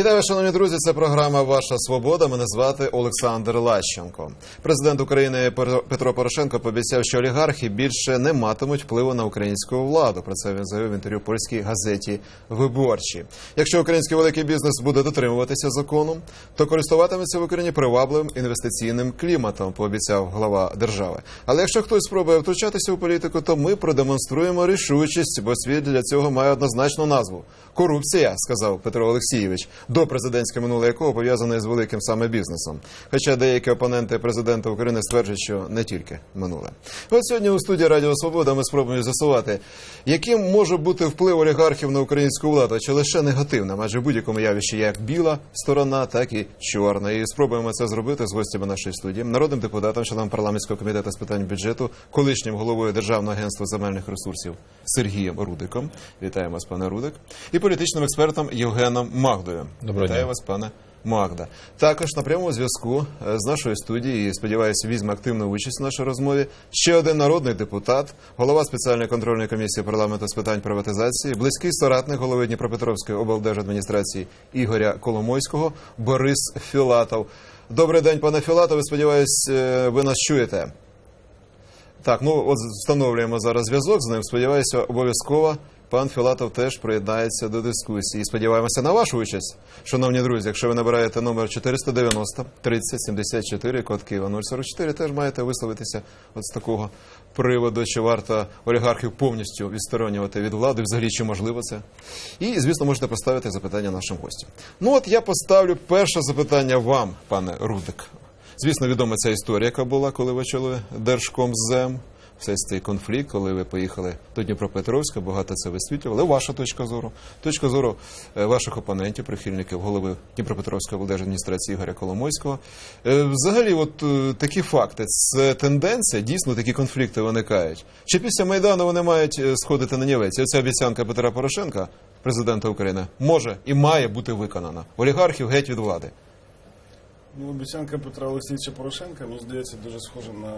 Вітаю, шановні друзі. Це програма Ваша Свобода. Мене звати Олександр Лащенко. Президент України Петро- Порошенко пообіцяв, що олігархи більше не матимуть впливу на українську владу. Про це він заявив в інтерв'ю польській газеті Виборчі. Якщо український великий бізнес буде дотримуватися закону, то користуватиметься в Україні привабливим інвестиційним кліматом. Пообіцяв глава держави. Але якщо хтось спробує втручатися у політику, то ми продемонструємо рішучість, бо світ для цього має однозначну назву корупція, сказав Петро Олексійович, до президентське минуле якого пов'язане з великим саме бізнесом. Хоча деякі опоненти президента України стверджують, що не тільки минуле. От сьогодні у студії Радіо Свобода ми спробуємо з'ясувати, яким може бути вплив олігархів на українську владу, чи лише негативним, адже в будь-якому явищі як біла сторона, так і чорна. І спробуємо це зробити з гостями нашої студії, народним депутатом, членом парламентського комітету з питань бюджету, колишнім головою Державного агентства земельних ресурсів Сергієм Рудиком. Вітаємо вас, пане Рудик, і політичним експертом Євгеном Магдою. Доброго Вітаю дня. вас, пане Магда. Також на прямому зв'язку е, з нашої студії, і сподіваюся, візьме активну участь в нашій розмові. Ще один народний депутат, голова спеціальної контрольної комісії парламенту з питань приватизації, близький соратник голови Дніпропетровської облдержадміністрації Ігоря Коломойського Борис Філатов. Добрий день, пане Філатов. Сподіваюсь, е, ви нас чуєте. Так, ну от встановлюємо зараз зв'язок з ним. Сподіваюся, обов'язково пан Філатов теж приєднається до дискусії. Сподіваємося на вашу участь, шановні друзі. Якщо ви набираєте номер 490 30 74, код Києва 044, теж маєте висловитися от з такого приводу, чи варто олігархів повністю відсторонювати від влади, взагалі чи можливо це. І, звісно, можете поставити запитання нашим гостям. Ну от я поставлю перше запитання вам, пане Рудик. Звісно, відома ця історія, яка була, коли ви чули Держкомзем. Все цей конфлікт, коли ви поїхали до Дніпропетровська, багато це висвітлювали. Ваша точка зору, точка зору е, ваших опонентів, прихильників голови Дніпропетровської облдержадміністрації Ігоря Коломойського. Е, Взагалі, от е, такі факти, це тенденція, дійсно такі конфлікти виникають. Чи після Майдану вони мають сходити на нівець? Оця обіцянка Петра Порошенка, президента України, може і має бути виконана. Олігархів геть від влади. Ну, обіцянка Петра Олексійовича Порошенка, ну, здається, дуже схожа на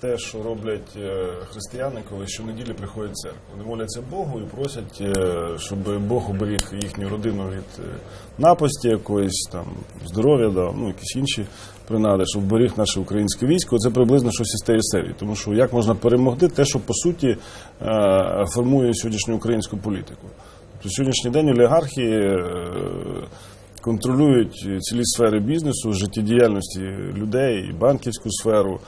те, що роблять е, християни, коли щонеділі приходять в церкву. Вони моляться Богу і просять, е, щоб Бог уберіг їхню родину від е, напасті якоїсь там здоров'я, дав, ну якісь інші принади, щоб вберіг наше українське військо. Це приблизно щось із тієї серії. Тому що як можна перемогти те, що по суті формує сьогоднішню українську політику. Тобто сьогоднішній день олігархи. Контролюють цілі сфери бізнесу, життєдіяльності людей, банківську сферу,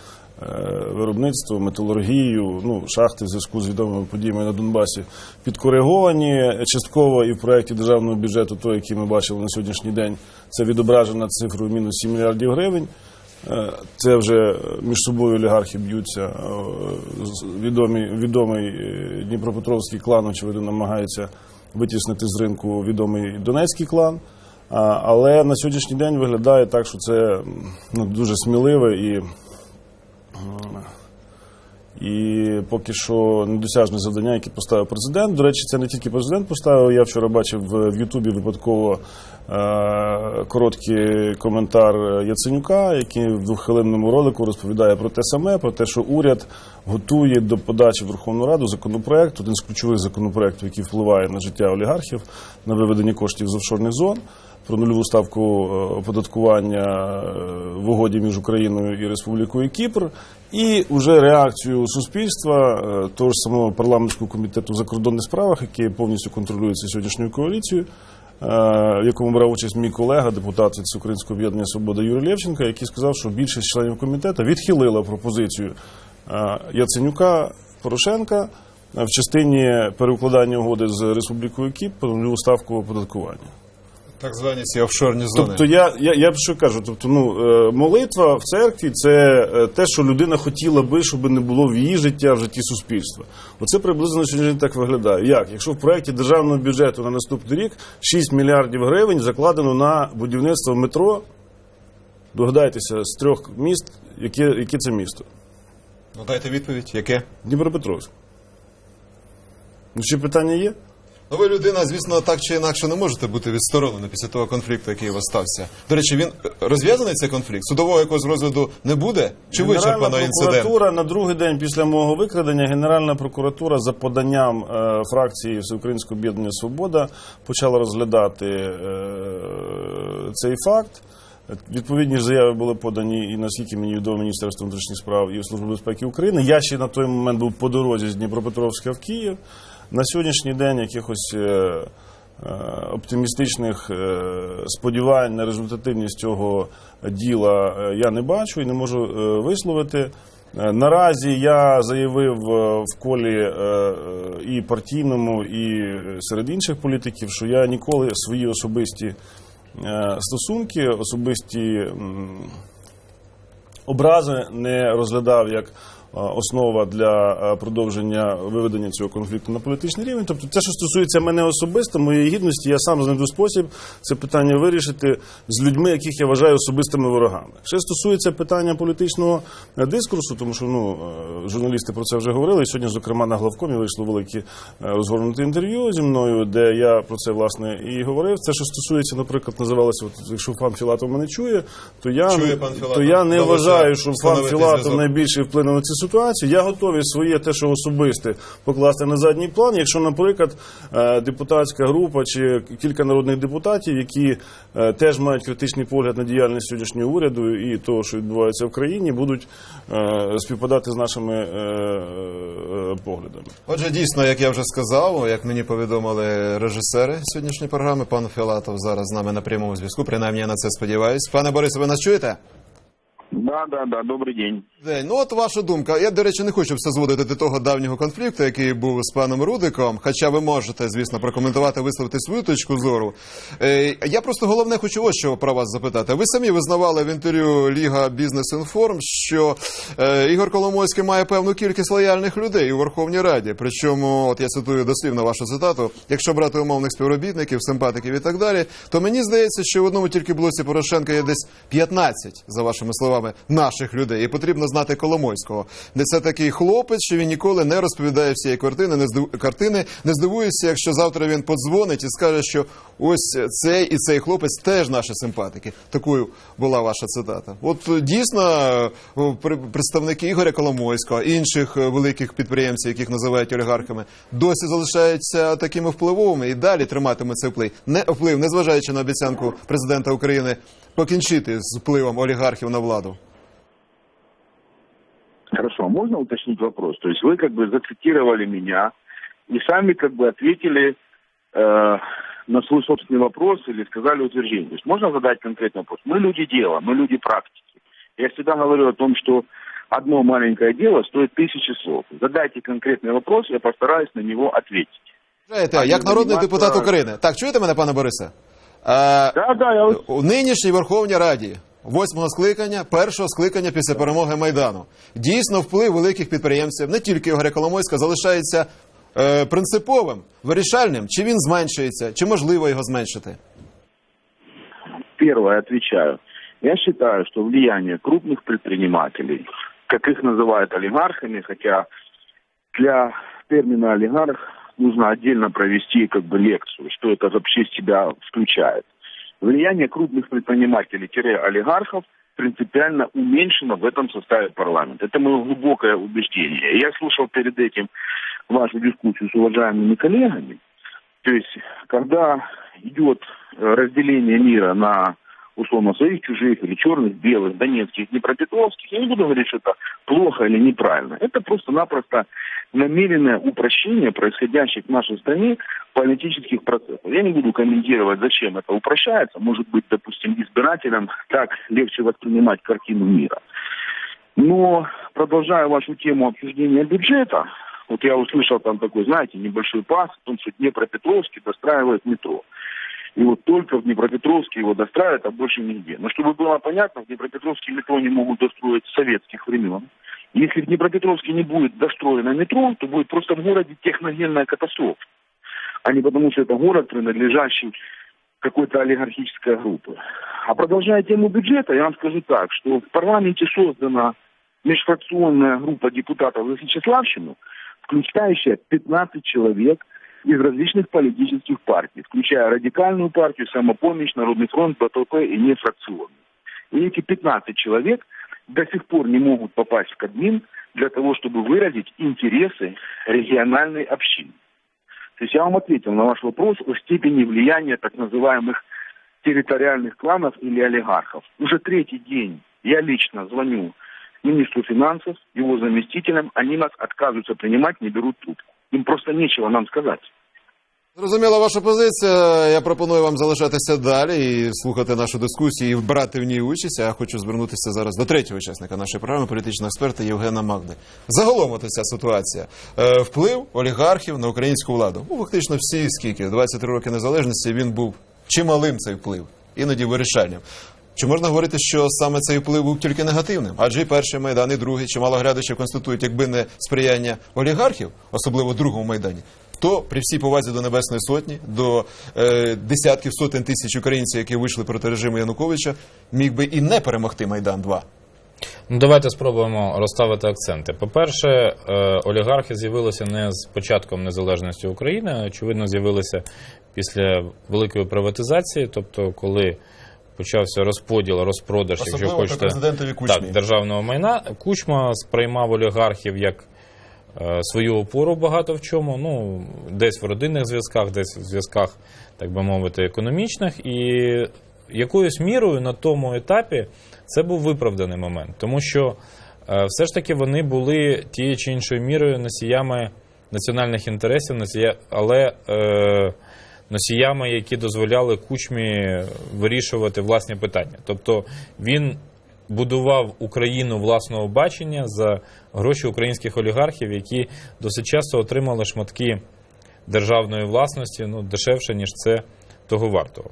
е, виробництво, металургію, ну, шахти в зв'язку з відомими подіями на Донбасі підкориговані частково і в проєкті державного бюджету, той, який ми бачили на сьогоднішній день, це відображена цифрою мінус 7 мільярдів гривень. Е, Це вже між собою олігархи б'ються. Е, Відомий, відомий Дніпропетровський клан, очевидно, намагається витіснити з ринку відомий Донецький клан. Але на сьогоднішній день виглядає так, що це ну, дуже сміливе і, і поки що недосяжне завдання, яке поставив президент. До речі, це не тільки президент поставив. Я вчора бачив в Ютубі випадково е, короткий коментар Яценюка, який в двоххвилинному ролику розповідає про те саме, про те, що уряд готує до подачі в Верховну Раду законопроект, один з ключових законопроєктів, який впливає на життя олігархів, на виведення коштів з офшорних зон. Про нульову ставку е, оподаткування е, в угоді між Україною і Республікою Кіпр, і вже реакцію суспільства е, того ж самого парламентського комітету в закордонних справах, який повністю контролюється сьогоднішньою коаліцією, в якому брав участь мій колега, депутат від Українського об'єднання Свобода Юрій Лєвченко, який сказав, що більшість членів комітету відхилила пропозицію Яценюка Порошенка в частині переукладання угоди з Республікою Кіпр про ставку оподаткування. Так звані ці офшорні зони. Тобто я, я, я що кажу, тобто, ну, е, молитва в церкві це е, те, що людина хотіла би, щоб не було в її життя, в житті суспільства. Оце приблизно сьогодні так виглядає. Як? Якщо в проєкті державного бюджету на наступний рік 6 мільярдів гривень закладено на будівництво метро, догадайтеся, з трьох міст, яке, яке це місто? Ну дайте відповідь, яке? Дніпропетровськ. Ну, ще питання є? Ну, ви людина, звісно, так чи інакше не можете бути відсторонена після того конфлікту, який у вас стався. До речі, він е, розв'язаний цей конфлікт? Судового якогось розгляду не буде? Чи вичерпано інцидент? прокуратура на другий день після мого викрадення Генеральна прокуратура за поданням е, фракції Всеукраїнського об'єднання Свобода почала розглядати е, цей факт. Відповідні ж заяви були подані і наскільки мені відомо Міністерство внутрішніх справ і Служба безпеки України. Я ще на той момент був по дорозі з Дніпропетровська в Київ. На сьогоднішній день якихось е, е, оптимістичних е, сподівань на результативність цього діла я не бачу і не можу висловити. Наразі я заявив в колі і партійному, і серед інших політиків, що я ніколи свої особисті стосунки, особисті образи не розглядав як основа для е, продовження виведення цього конфлікту на політичний рівень. Тобто, те, що стосується мене особисто, моєї гідності, я сам знайду спосіб це питання вирішити з людьми, яких я вважаю особистими ворогами. Що стосується питання політичного е, дискурсу, тому що ну е, журналісти про це вже говорили. І Сьогодні, зокрема, на главкомі вийшло велике е, розгорнуте інтерв'ю зі мною, де я про це власне і говорив. Це що стосується, наприклад, називалося, от, якщо пан Філатов мене чує, то я Чує пан Філатов. то я не вважаю, що пан Філатов найбільше вплинув на цю ситуацію. Я готовий своє те, що особисте, покласти на задній план. Якщо, наприклад, е, депутатська група чи кілька народних депутатів, які е, теж мають критичний погляд на діяльність сьогоднішнього уряду і того, що відбувається в країні, будуть е, співпадати з нашими поглядами. Отже, дійсно, як я вже сказав, як мені повідомили режисери сьогоднішньої програми, пан Філатов зараз з нами на прямому зв'язку. Принаймні я на це сподіваюся. Пане Борисе, ви нас чуєте? Да, да, да, добрый день. День. Ну, от ваша думка. Я, до речі, не хочу все зводити до того давнього конфлікту, який був з паном Рудиком. Хоча ви можете, звісно, прокоментувати, висловити свою точку зору. Е, я просто головне хочу ось що про вас запитати. Ви самі визнавали в інтерв'ю Ліга Бізнес Інформ, що е, Ігор Коломойський має певну кількість лояльних людей у Верховній Раді. Причому, от я цитую дослівно вашу цитату: якщо брати умовних співробітників, симпатиків і так далі, то мені здається, що в одному тільки блоці Порошенка є десь 15, за вашими словами, наших людей. І потрібно знати Коломойського. Де це такий хлопець, що він ніколи не розповідає всієї картини, не здив... картини. Не здивуюся, якщо завтра він подзвонить і скаже, що ось цей і цей хлопець теж наші симпатики. Такою була ваша цитата. От е, дійсно е, представники Ігоря Коломойського, інших е, великих підприємців, яких називають олігархами, досі залишаються такими впливовими і далі триматимуть цей вплив. Не вплив, незважаючи на обіцянку президента України покінчити з впливом олігархів на владу. Хорошо, можно уточнить вопрос? То есть вы как бы зацитировали меня и сами как бы ответили э, на свой собственный вопрос или сказали утверждение. То есть можно задать конкретный вопрос? Мы люди дела, мы люди практики. Я всегда говорю о том, что одно маленькое дело стоит тысячи слов. Задайте конкретный вопрос, я постараюсь на него ответить. Знаєте, А як не народний займатися- депутат України. Так, чуєте мене, пане Борисе? Да, да, я у нинішній Верховній Раді. Восьмого скликання, першого скликання після перемоги Майдану. Дійсно, вплив великих підприємців, не тільки Ігоря Коломойська, залишається е, принциповим, вирішальним. Чи він зменшується, чи можливо його зменшити? Первое, отвечаю. Я считаю, что влияние крупных предпринимателей, как их называют олигархами, хотя для термина олигарх нужно отдельно провести как бы лекцию, что это вообще себя включает. Влияние крупных предпринимателей-олигархов принципиально уменьшено в этом составе парламента. Это мое глубокое убеждение. Я слушал перед этим вашу дискуссию с уважаемыми коллегами. То есть, когда идет э, разделение мира на условно своих, чужих или черных, белых, донецких, днепропетровских, я не буду говорить, что это плохо или неправильно. Это просто-напросто намеренное упрощение происходящих в нашей стране политических процессов. Я не буду комментировать, зачем это упрощается. Может быть, допустим, избирателям так легче воспринимать картину мира. Но продолжая вашу тему обсуждения бюджета, вот я услышал там такой, знаете, небольшой пас о том, что Днепропетровский достраивает метро. И вот только в Днепропетровске его достраивают, а больше нигде. Но чтобы было понятно, в Днепропетровске метро не могут достроить с советских времен. Если в Днепропетровске не будет достроено метро, то будет просто в городе техногенная катастрофа. А не потому, что это город, принадлежащий какой-то олигархической группе. А продолжая тему бюджета, я вам скажу так, что в парламенте создана межфракционная группа депутатов за Сечеславщину, включающая 15 человек из различных политических партий, включая радикальную партию, самопомощь, Народный фронт, БПП и нефракционные. И эти 15 человек до сих пор не могут попасть в Кабмин для того, чтобы выразить интересы региональной общины. То есть я вам ответил на ваш вопрос о степени влияния так называемых территориальных кланов или олигархов. Уже третий день я лично звоню министру финансов, его заместителям, они нас отказываются принимать, не берут трубку. Им просто нечего нам сказать. Зрозуміла ваша позиція. Я пропоную вам залишатися далі і слухати нашу дискусію і брати в ній участь. Я хочу звернутися зараз до третього учасника нашої програми, політичного експерта Євгена Магди. Загалом ця ситуація. Е, вплив олігархів на українську владу. Ну, фактично всі скільки 23 роки незалежності він був чималим цей вплив, іноді вирішальним. Чи можна говорити, що саме цей вплив був тільки негативним? Адже і перший майдан, і другий чимало глядачів конститують, якби не сприяння олігархів, особливо другому майдані, то при всій повазі до Небесної Сотні, до е, десятків сотень тисяч українців, які вийшли проти режиму Януковича, міг би і не перемогти Майдан 2 Ну, давайте спробуємо розставити акценти. По-перше, е, олігархи з'явилися не з початком незалежності України, а очевидно, з'явилися після великої приватизації, тобто коли почався розподіл, розпродаж, якщо Особливо хочете, президентові Кучмі. так, державного майна. Кучма сприймав олігархів як е, свою опору багато в чому. Ну, десь в родинних зв'язках, десь в зв'язках, так би мовити, економічних. І якоюсь мірою на тому етапі це був виправданий момент, тому що е, все ж таки вони були тією чи іншою мірою носіями національних інтересів, але е, носіями, які дозволяли кучмі вирішувати власні питання. Тобто він будував Україну власного бачення за гроші українських олігархів, які досить часто отримали шматки державної власності ну, дешевше, ніж це того вартого.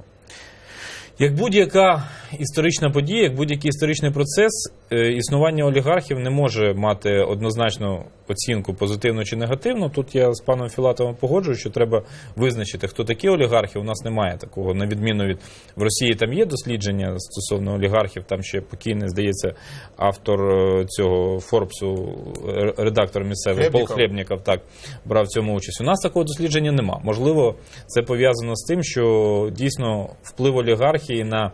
Як будь-яка історична подія, як будь-який історичний процес, е, існування олігархів не може мати однозначну оцінку позитивну чи негативну. Тут я з паном Філатовим погоджуюсь, що треба визначити, хто такі олігархи. У нас немає такого, на відміну від в Росії. Там є дослідження стосовно олігархів. Там ще покійний, здається, автор е, цього Форбсу, е, редактор місцевий Пол Хлєбніков. Хлєбніков так брав в цьому участь. У нас такого дослідження нема. Можливо, це пов'язано з тим, що дійсно вплив олігархії на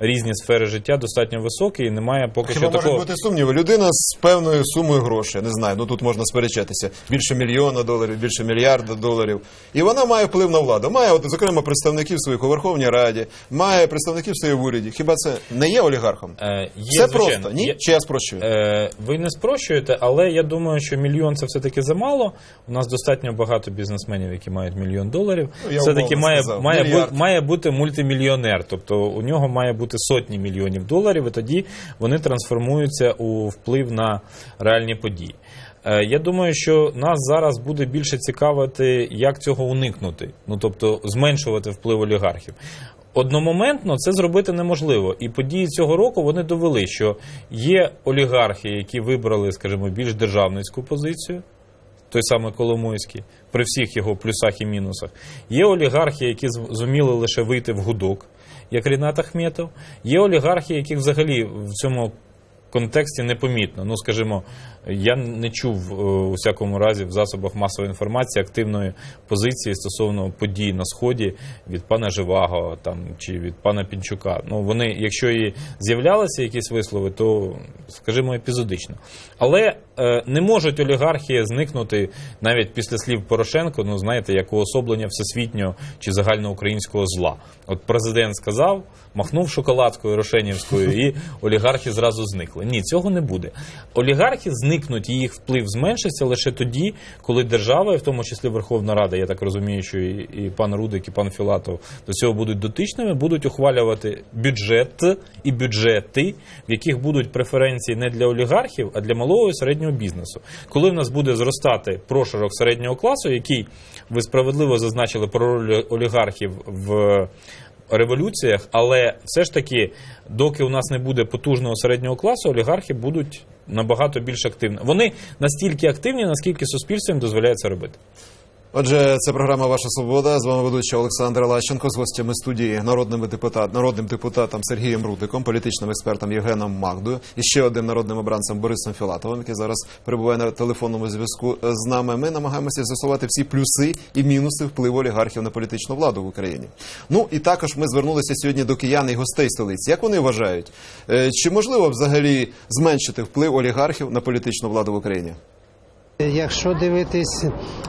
різні сфери життя достатньо високий, і немає поки Хіба що можуть такого. бути сумніви? Людина з певною сумою грошей, не знаю, ну тут можна сперечатися. Більше мільйона доларів, більше мільярда доларів. І вона має вплив на владу. Має, от, зокрема, представників своїх у Верховній Раді, має представників своїх в уряді. Хіба це не є олігархом? Е, є, Все звичайно, просто, ні? є- Чи я спрощую? Е, ви не спрощуєте, але я думаю, що мільйон це все-таки замало. У нас достатньо багато бізнесменів, які мають мільйон доларів. Ну, я все-таки умовно має, має, має бути мультимільйонер, тобто у нього має бути сотні мільйонів доларів, і тоді вони трансформуються у вплив на реальні події. Е, Я думаю, що нас зараз буде більше цікавити, як цього уникнути, ну тобто зменшувати вплив олігархів. Одномоментно це зробити неможливо. І події цього року вони довели, що є олігархи, які вибрали, скажімо, більш державницьку позицію, той самий Коломойський, при всіх його плюсах і мінусах. Є олігархи, які зуміли лише вийти в гудок, як Рінат Ахметов. Є олігархи, яких взагалі в цьому контексті непомітно. Ну, скажімо, я не чув е, у всякому разі в засобах масової інформації активної позиції стосовно подій на сході від пана Живаго там чи від пана Пінчука. Ну вони, якщо і з'являлися якісь вислови, то скажімо епізодично. Але е, не можуть олігархії зникнути навіть після слів Порошенко. Ну знаєте, як уособлення всесвітнього чи загальноукраїнського зла. От президент сказав, махнув шоколадкою Рошенівською, і олігархи зразу зникли. Ні, цього не буде. Олігархи зникнуть, їх вплив зменшиться лише тоді, коли держава, в тому числі Верховна Рада, я так розумію, що і, і пан Рудик, і пан Філатов до цього будуть дотичними, будуть ухвалювати бюджет і бюджети, в яких будуть преференції не для олігархів, а для малого і середнього бізнесу. Коли в нас буде зростати прошарок середнього класу, який ви справедливо зазначили про роль олігархів в революціях, але все ж таки, доки у нас не буде потужного середнього класу, олігархи будуть набагато більш активно. Вони настільки активні, наскільки суспільство їм дозволяє це робити. Отже, це програма Ваша Свобода. З вами ведучий Олександр Лащенко з гостями студії народними депутат, народним депутатом Сергієм Рудиком, політичним експертом Євгеном Магдою і ще одним народним обранцем Борисом Філатовим, який зараз перебуває на телефонному зв'язку з нами. Ми намагаємося з'ясувати всі плюси і мінуси впливу олігархів на політичну владу в Україні. Ну і також ми звернулися сьогодні до киян і гостей столиці. Як вони вважають, е, чи можливо взагалі зменшити вплив олігархів на політичну владу в Україні? Якщо дивитись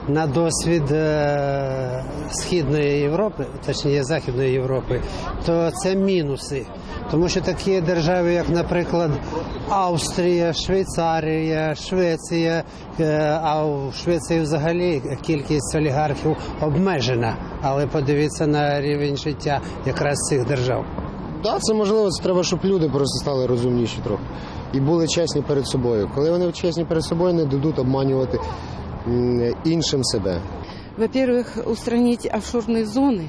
на досвід е, Східної Європи, точніше Західної Європи, то це мінуси. Тому що такі держави, як, наприклад, Австрія, Швейцарія, Швеція, е, а в Швеції взагалі кількість олігархів обмежена. Але подивіться на рівень життя якраз цих держав. Так, це можливо, це треба, щоб люди просто стали розумніші трохи і були чесні перед собою. Коли вони чесні перед собою, не дадуть обманювати м, іншим себе. Во-первых, устранить офшорные зоны.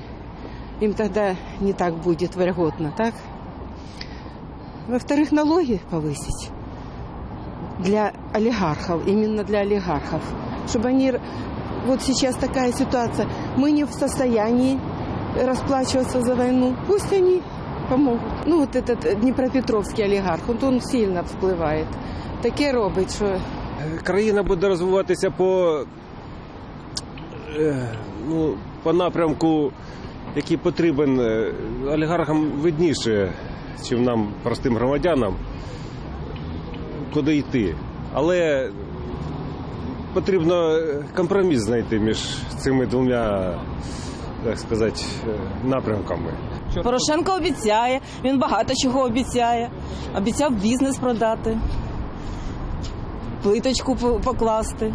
Им тогда не так будет вольготно, так? Во-вторых, налоги повысить для олигархов, именно для олигархов. Чтобы они... р- Вот сейчас такая ситуация. Мы не в состоянии расплачиваться за войну. Пусть они помогут. Ну, вот этот Днепропетровский олигарх, вот он сильно впливает. Таке робить, що країна буде розвиватися по, е, ну, по напрямку, який потрібен е, олігархам видніше, чим нам, простим громадянам, куди йти. Але потрібно компроміс знайти між цими двома, так сказати, е, напрямками. Порошенко обіцяє, він багато чого обіцяє. Обіцяв бізнес продати, плиточку покласти.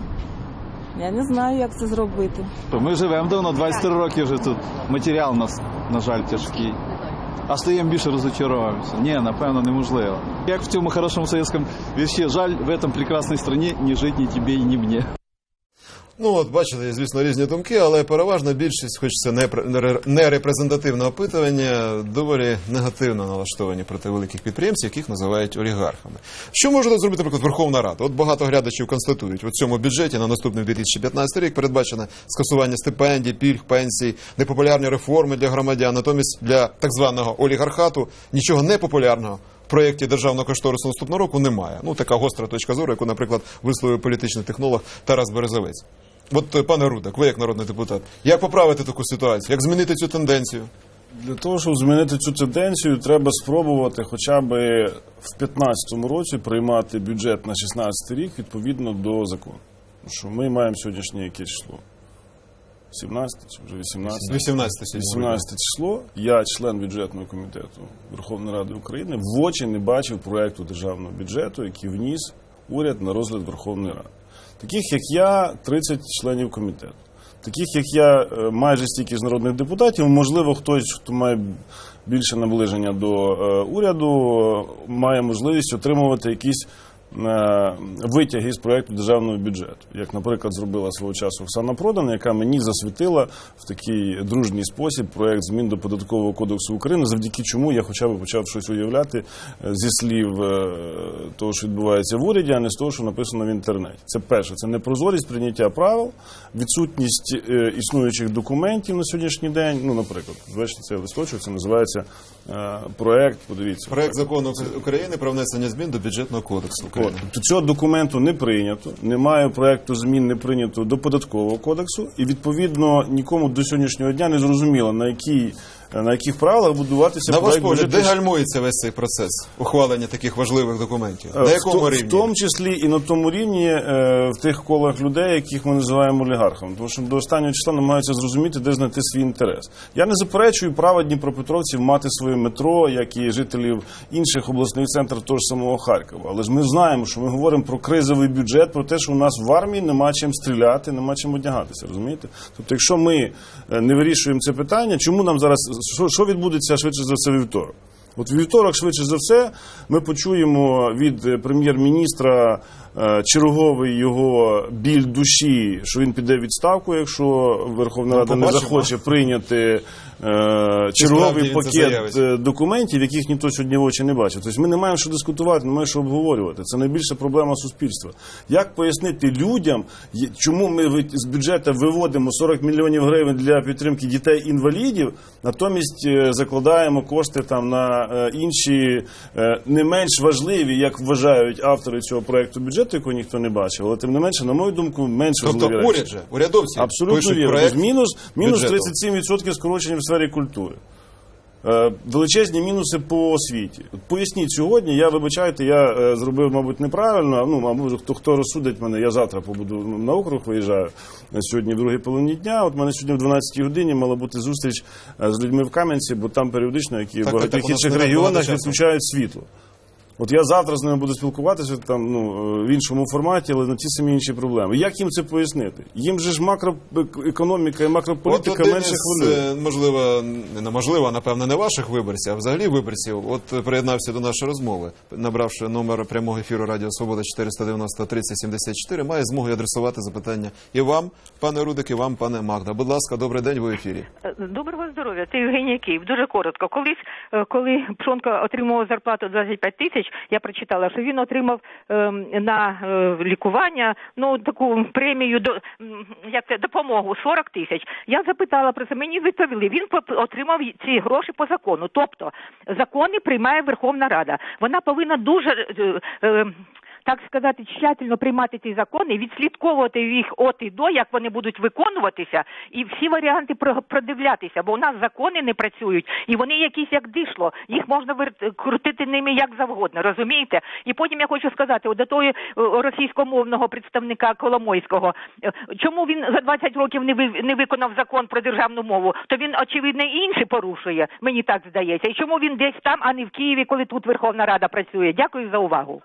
Я не знаю, як це зробити. То ми живемо давно, 23 роки вже тут. Матеріал у нас, на жаль, тяжкий. А стаємо більше розочаровуємося. Ні, напевно, неможливо. Як в цьому хорошому совєтському вірші, жаль, в этом прекрасній страні не жить ні тобі, ні мені. Ну от бачите, звісно, різні думки, але переважна більшість, хоч це не, пр- не репрезентативне опитування, доволі негативно налаштовані проти великих підприємців, яких називають олігархами. Що може зробити, наприклад, Верховна Рада? От багато глядачів констатують, у цьому бюджеті на наступний 2015 рік передбачено скасування стипендій, пільг, пенсій, непопулярні реформи для громадян. Натомість для так званого олігархату нічого непопулярного. В проєкті державного кошторису наступного року немає. Ну така гостра точка зору, яку, наприклад, висловив політичний технолог Тарас Березовець. От, е, пане Рудак, ви як народний депутат, як поправити таку ситуацію? Як змінити цю тенденцію? Для того, щоб змінити цю тенденцію, треба спробувати хоча б в 2015 році приймати бюджет на 16 рік відповідно до закону. Тому Що ми маємо сьогоднішнє яке число? 17 чи вже 18? 18 18 число. Я, член бюджетного комітету Верховної Ради України, в очі не бачив проекту державного бюджету, який вніс уряд на розгляд Верховної Ради. Таких як я, 30 членів комітету. Таких як я, е, майже стільки з народних депутатів. Можливо, хтось, хто має більше наближення до е, уряду, має можливість отримувати якісь витяги з проекту державного бюджету, як, наприклад, зробила свого часу Оксана Продан, яка мені засвітила в такий дружній спосіб проект змін до податкового кодексу України, завдяки чому я хоча б почав щось уявляти е, зі слів е, того, що відбувається в уряді, а не з того, що написано в інтернеті. Це перше, це непрозорість прийняття правил, відсутність е, існуючих документів на сьогоднішній день. Ну, наприклад, бачите, цей листочок, це називається е, проект. Подивіться, Проект закону України про внесення змін до бюджетного кодексу. От, тобто цього документу не прийнято, немає проекту змін не прийнято до податкового кодексу, і відповідно нікому до сьогоднішнього дня не зрозуміло на якій на яких правилах будуватися На ваш погляд, де гальмується весь цей процес ухвалення таких важливих документів? Е, На в якому то- рівні? В тому числі і на тому рівні е, в тих колах людей, яких ми називаємо олігархами. Тому що до останнього числа намагаються зрозуміти, де знайти свій інтерес. Я не заперечую права дніпропетровців мати своє метро, як і жителів інших обласних центрів того ж самого Харкова. Але ж ми знаємо, що ми говоримо про кризовий бюджет, про те, що у нас в армії нема чим стріляти, нема чим одягатися. Розумієте? Тобто, якщо ми е, не вирішуємо це питання, чому нам зараз що, що відбудеться швидше за все вівторок? От вівторок, швидше за все, ми почуємо від е, прем'єр-міністра е, черговий його біль душі, що він піде відставку, якщо Верховна Ну, Рада не захоче прийняти черговий пакет е, документів, яких ніхто сьогодні в очі не бачив. Тобто ми не маємо що дискутувати, не маємо що обговорювати. Це найбільша проблема суспільства. Як пояснити людям, чому ми з бюджету виводимо 40 мільйонів гривень для підтримки дітей-інвалідів, натомість е, закладаємо кошти там на е, інші е, не менш важливі, як вважають автори цього проекту бюджету, якого ніхто не бачив, але тим не менше, на мою думку, менш Тобто важливі речі. уряд же, урядовці Абсолютно пишуть вірно. Тобто мінус, мінус бюджету. 37% скорочення в сфері культури. Е, Величезні мінуси по освіті. От Поясніть сьогодні, я вибачайте, я е, зробив, мабуть, неправильно. Ну, мабуть, хто, хто розсудить мене, я завтра побуду на округ виїжджаю сьогодні в другій половині дня. От мене сьогодні в 12 годині мала бути зустріч е, з людьми в Кам'янці, бо там періодично, які в багатьох інших регіонах, відключають світло. От я завтра з ними буду спілкуватися там ну е, в іншому форматі, але на ті самі інші проблеми. Як їм це пояснити? Їм же ж макроекономіка і макрополітика От менше із, хвилює. е, можливо, не неможливо, а напевно, не ваших виборців, а взагалі виборців. От е, приєднався до нашої розмови, набравши номер прямого ефіру Радіо Свобода 490 30 74, має змогу адресувати запитання і вам, пане Рудик, і вам, пане Магда. Будь ласка, добрий день, ви в ефірі. Доброго здоров'я. Це Євгенія Київ. Дуже коротко. Колись, е, коли Пшонка отримував зарплату 25 тисяч, я прочитала, що він отримав ем, на е, лікування ну таку премію до як це допомогу 40 тисяч. Я запитала про це. Мені відповіли. Він отримав ці гроші по закону. Тобто закони приймає Верховна Рада. Вона повинна дуже. Так сказати, тщательно приймати ці закони, відслідковувати їх от і до, як вони будуть виконуватися, і всі варіанти про- продивлятися, бо у нас закони не працюють, і вони якісь як дишло, їх можна вер- крутити ними як завгодно, розумієте? І потім я хочу сказати, до того е, російськомовного представника Коломойського, е, чому він за 20 років не ви- не виконав закон про державну мову, то він очевидно і інший порушує, мені так здається. І чому він десь там, а не в Києві, коли тут Верховна Рада працює? Дякую за увагу.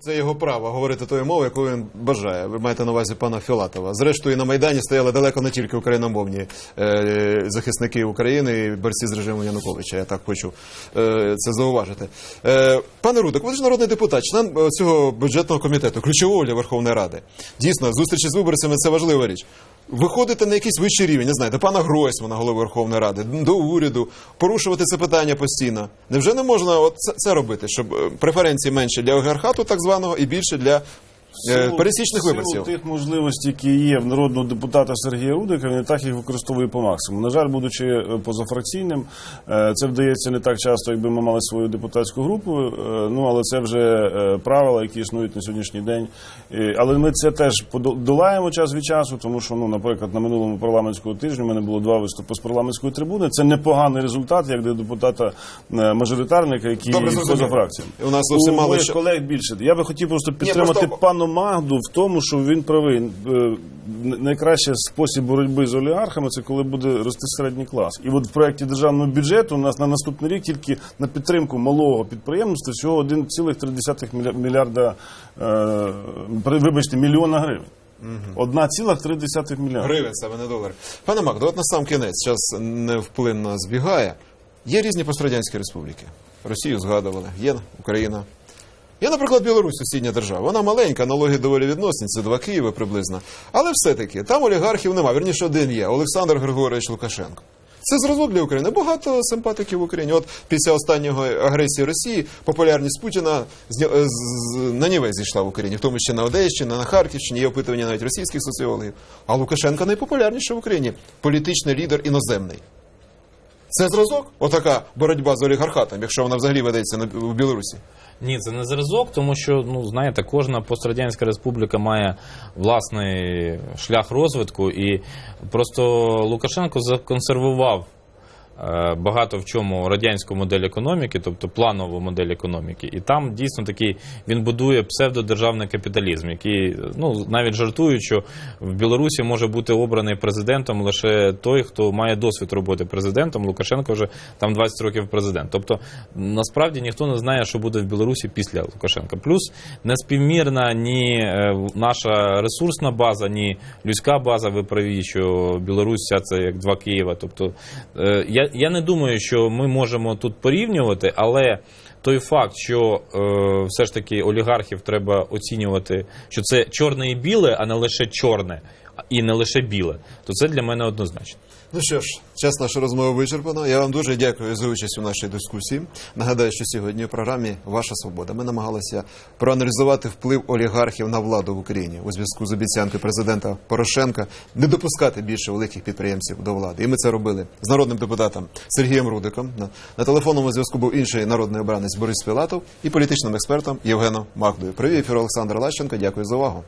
Це його право говорити тою мовою, яку він бажає. Ви маєте на увазі пана Філатова. Зрештою, на Майдані стояли далеко не тільки україномовні е, захисники України і борці з режимом Януковича. Я так хочу е, це зауважити. Е, пане Рудик, ви ж народний депутат, член цього бюджетного комітету, ключового для Верховної Ради. Дійсно, зустрічі з виборцями це важлива річ. Виходити на якийсь вищий рівень, не знаю, до пана Гройсмана, голови Верховної Ради, до уряду, порушувати це питання постійно. Невже не можна от це, робити, щоб е, преференції менше для олігархату, так званого, і більше для Силу- пересічних силу виборців? тих можливостей, які є в народного депутата Сергія Рудика, він і так їх використовує по максимуму. На жаль, будучи е, позафракційним, е, це вдається не так часто, якби ми мали свою депутатську групу. е, Ну але це вже е, правила, які існують на сьогоднішній день. Е, Але ми це теж долаємо час від часу, тому що, ну, наприклад, на минулому парламентському тижні в мене було два виступи з парламентської трибуни. Це непоганий результат, як для депутата е, мажоритарника, який поза фракціями. У нас зовсім У мало моїх колег більше. Я би хотів просто підтримати просто- пану Магду в тому, що він правий. Е, Найкращий спосіб боротьби з олігархами це коли буде рости середній клас. І от в проєкті державного бюджету у нас на наступний рік тільки на підтримку малого підприємництва всього 1,3 мільярда, е, вибачте, мільйона гривень. 1,3 мільярда. Гривень саме не долар. Пане Магда, от на сам кінець, час невплинно збігає. Є різні пострадянські республіки. Росію згадували, є Україна. Є, наприклад, Білорусь, сусідня держава. Вона маленька, налоги доволі відносні, це два Києви приблизно. Але все-таки там олігархів нема. Вірніше один є Олександр Григорович Лукашенко. Це зразок для України. Багато симпатиків в Україні. От після останньої агресії Росії популярність Путіна на нівець зійшла в Україні, в тому числі на Одещині, на Харківщині, є опитування навіть російських соціологів. А Лукашенко найпопулярніший в Україні політичний лідер іноземний. Це зразок? Отака боротьба з олігархатом, якщо вона взагалі ведеться в Білорусі. Ні, це не зразок, тому що ну знаєте, кожна пострадянська республіка має власний шлях розвитку, і просто Лукашенко законсервував багато в чому радянську модель економіки, тобто планову модель економіки. І там дійсно такий він будує псевдодержавний капіталізм, який ну навіть жартують, що в Білорусі може бути обраний президентом лише той, хто має досвід роботи президентом. Лукашенко вже там 20 років президент. Тобто насправді ніхто не знає, що буде в Білорусі після Лукашенка. Плюс неспівмірна ні е, наша ресурсна база, ні людська база. Ви праві, що Білорусь це як два Києва. Тобто е, я, не думаю, що ми можемо тут порівнювати, але. Той факт, що е, все ж таки олігархів треба оцінювати, що це чорне і біле, а не лише чорне і не лише біле, то це для мене однозначно. Ну що ж, час нашої розмови вичерпано. Я вам дуже дякую за участь у нашій дискусії. Нагадаю, що сьогодні у програмі Ваша свобода ми намагалися проаналізувати вплив олігархів на владу в Україні у зв'язку з обіцянкою президента Порошенка не допускати більше великих підприємців до влади. І ми це робили з народним депутатом Сергієм Рудиком. На, телефонному зв'язку був інший народний обранець Борис Філатов і політичним експертом Євгеном Магдою. Привіт, ефір Олександр Лащенко. Дякую за увагу.